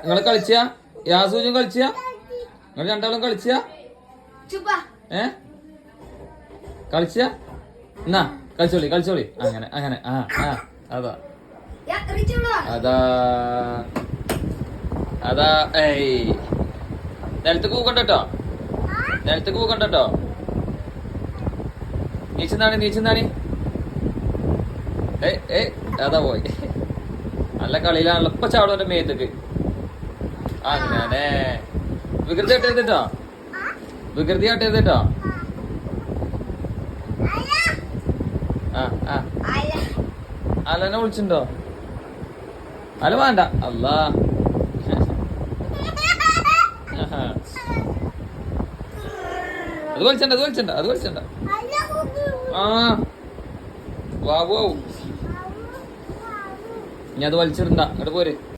നിങ്ങൾ കളിച്ച? യാസൂജും കളിച്ച? നിങ്ങൾ രണ്ടാളും കളിച്ച? ഏ? കളിച്ച? എന്നാ കളിച്ചോളി കളിച്ചോളി. അങ്ങനെ അങ്ങനെ ആ ആ അതാ. അതാ അതാ ഏയ്. നിലത്ത് കൂക്കണ്ടോ നിലത്ത് കൂക്കണ്ടോ നീച്ചെന്നാണ് നീച്ചെന്നാണ് ഏ ഏ അതാ പോയി. നല്ല കളിയിലാണല്ലോ. ഇപ്പൊ ചാടും എന്റെ അങ്ങനെ. വികൃതി ആട്ടെഴുതിട്ടോ വികൃതി ആട്ടെഴുതിട്ടോ ആ ആ. അല്ല അലനെ വിളിച്ചിട്ടുണ്ടോ? അല വേണ്ട. അല്ല അത് വലിച്ചണ്ട അത് വലിച്ചണ്ട അത് വലിച്ചണ്ട. ആ. വാ വോ. ഇനി അത് വലിച്ചിടണ്ട. അങ്ങോട്ട് പോര്.